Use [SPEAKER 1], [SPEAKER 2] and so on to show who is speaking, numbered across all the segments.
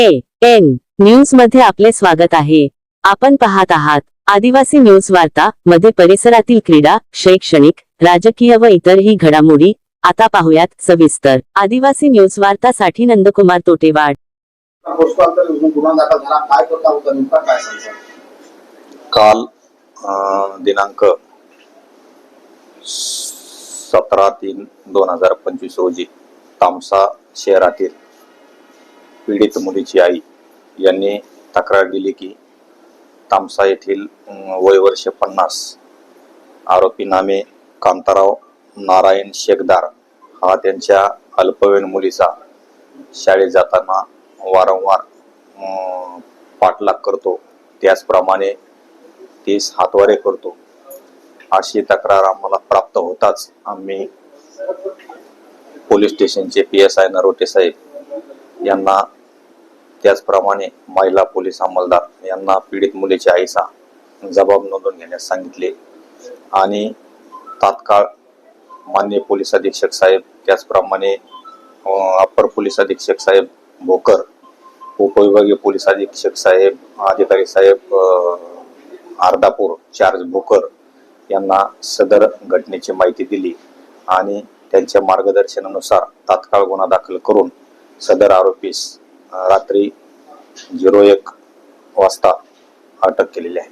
[SPEAKER 1] N न्यूजमध्ये आपले स्वागत आहे. आपण पाहत आहात आदिवासी न्यूज वार्ता मध्ये परिसरातील क्रीडा शैक्षणिक राजकीय व इतरही घडामोडी. आता पाहुयात सविस्तर. आदिवासी न्यूज वार्तासाठी नंदकुमार तोटेवाड.
[SPEAKER 2] काल दिनांक सतरा तीन दोन हजार पंचवीस रोजी तामसा शहरातील पीडित मुलीची आई यांनी तक्रार दिली की तामसा येथील अं, वय वर्ष पन्नास आरोपी नामे कांताराव नारायण शेखदार हा त्यांच्या अल्पवयीन मुलीचा शाळेत जाताना वारंवार पाठलाग करतो. त्याचप्रमाणे तीस हातवारे करतो. अशी तक्रार आम्हाला प्राप्त होताच. आम्ही पोलीस स्टेशनचे पी एस आय नरोटे साहेब यांना त्याचप्रमाणे महिला पोलीस अंमलदार यांना पीडित मुलीच्या आईचा जबाब नोंदवून घेण्यास सांगितले. आणि तात्काळ मान्य पोलीस अधीक्षक साहेब त्याचप्रमाणे अप्पर पोलीस अधीक्षक साहेब भोकर उपविभागीय पोलीस अधीक्षक साहेब अधिकारी साहेब अर्धापूर चार्ज भोकर यांना सदर घटनेची माहिती दिली आणि त्यांच्या मार्गदर्शनानुसार तात्काळ गुन्हा दाखल करून सदर आरोपीस रात्री झिरो एक वाजता अटक केलेली आहे.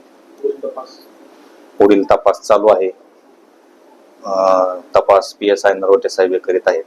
[SPEAKER 3] पुढील तपास
[SPEAKER 2] चालू आहे. तपास पी एस आय नरोटे साहेब करीत आहेत.